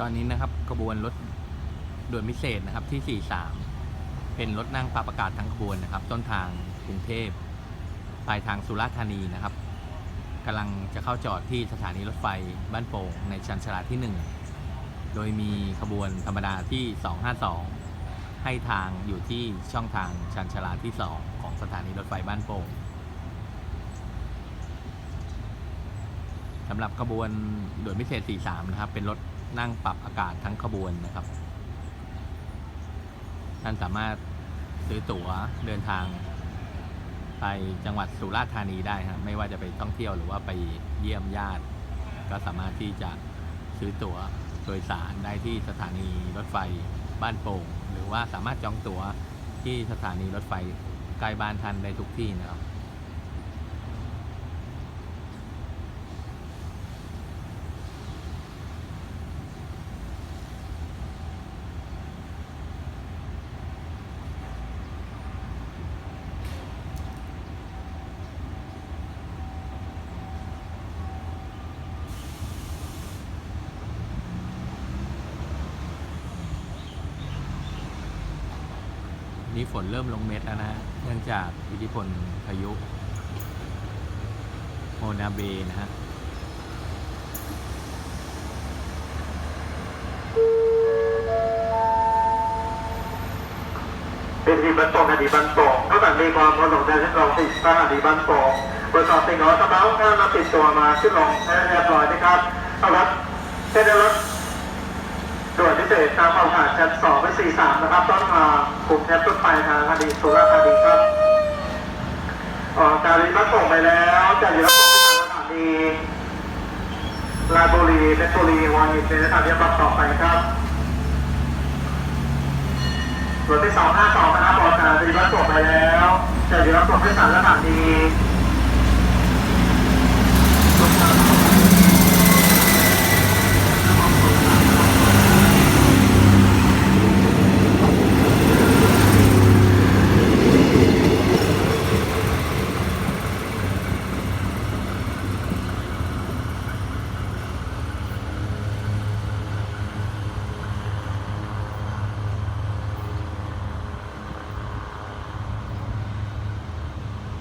ตอนนี้นะครับขบวนรถด่วนพิเศษนะครับที่ 43 เป็นรถนั่งปรับอากาศทั้งขบวนนะครับ ต้นทางกรุงเทพปลายทางสุราษฎร์ธานีนะครับกำลังจะเข้าจอดที่สถานีรถไฟบ้านโป่งในชันชลาที่ 1 โดยมีขบวนธรรมดาที่ 252 ให้ทางอยู่ที่ช่องทางชันชลาที่ 2 ของสถานีรถไฟบ้านโป่งสำหรับขบวนด่วนพิเศษ 43 นะครับ เป็นรถ นั่งปรับอากาศทั้งขบวนนะครับ ท่านสามารถซื้อตั๋วเดินทาง ไปจังหวัดสุราษฎร์ธานีได้ครับไม่ว่าจะไปท่องเที่ยวหรือว่าไปเยี่ยมญาติ ก็สามารถที่จะซื้อตั๋วโดยสารได้ที่สถานีรถไฟบ้านโป่งหรือว่าสามารถจองตั๋วที่สถานีรถไฟใกล้บ้านท่านได้ทุกที่นะครับ นี่ฝนเริ่มลงเม็ดแล้วนะเนื่องจากอิทธิพลพายุโมนาเบนะฮะเป็นดีบันโป่งอดีบันโป่งเท่ากับมีความประสงค์ใจที่เราติดตั้งอดีบันโป่งตรวจสอบสิ่งของสำนักงามาติดตัวมาขึ้นลงเรียบร้อยนะครับเอาละเส้นรถด่วนพิเศษตามเอาผ่านชั้นสองไปสี่สามนะครับต้นทา งกลุ่มแทบต้นไปทางคดีสุราษฎร์ธานีครับออกการรีบัสส่งไปแล้วจากรีบัสส่งไปทางสถานีลาบุรีเพชรบุรีวานิชในสถานีบัสต่อไปครับรถที่สองห้าสองนะครับออกจากดีบัสจบไปแล้วจะดีบัสจบที่สามสถานี